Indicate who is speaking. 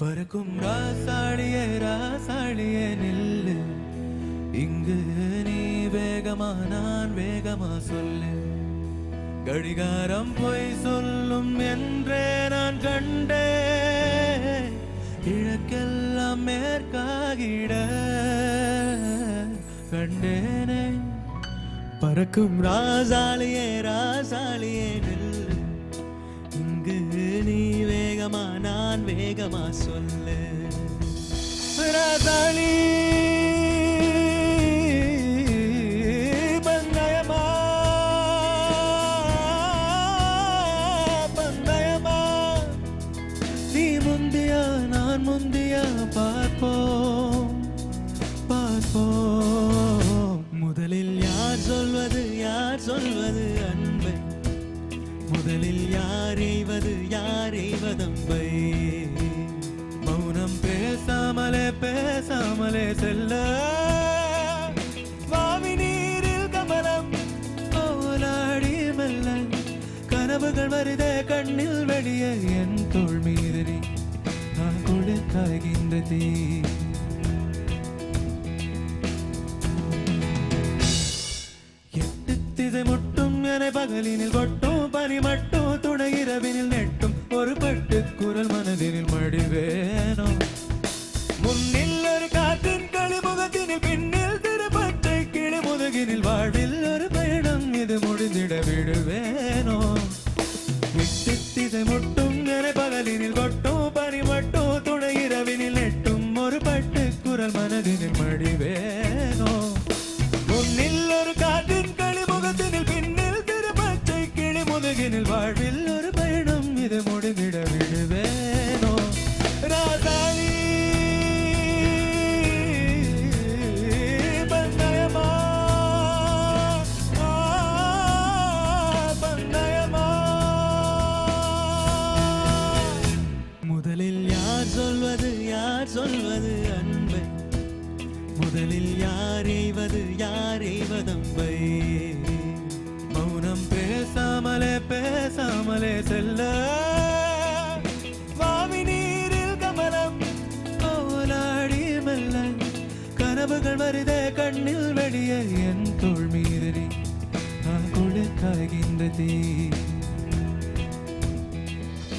Speaker 1: பறக்கும் ராசாளியே ராசாளியே நில்லு. இங்கு நீ வேகமா நான் வேகமா சொல்லு. கடிகாரம் பொய் சொல்லும் என்றே நான் கண்டே கிழக்கெல்லாம் மேற்காகிட கண்டேனே. பறக்கும் ராசாலியே ராசாலியே வேகமா நான் வேகமா சொல்லு. ரதளி பந்தயமா? பந்தயமா? நீ முந்தியா நான் முந்தியா? பார்ப்போம் பார்ப்போம். முதலில் யார் சொல்வது யார் சொல்வது? முதலில் யார் எய்வது யார் மௌனம் பேசாமலே பேசாமலே செல்ல. வாவி நீரில் கமலம் போலாடி மெல்ல. கனவுகள் வருத கண்ணில் வெளியே என் தோல் மீதறி நான் கொடுக்காகின்ற எட்டு திசை முட்டும் என பகலினில் கொட்டும். மணி மட்டும் துணை இரவினில் நெட்டும் ஒரு பட்டு குரல் மனதினில் வேணும் முன்னில் ஒரு காற்றின் களிமுகத்தினில் பின்னில் திருப்பத்தை கிளி முதுகினில் வாழ்வில் ஒரு பயணம் இது முடிந்திட விடுவேன் முதலில் யாரைவது யாரைவதம்பை மௌனம் பேசாமலே பேசாமலே செல்ல. சுவாமி நீரில் கமலம் கோலாடி மெல்ல. கனவுகள் வருதே கண்ணில் வெளியே என் தோல் மீறி நான் கொடுக்காகின்ற தீ.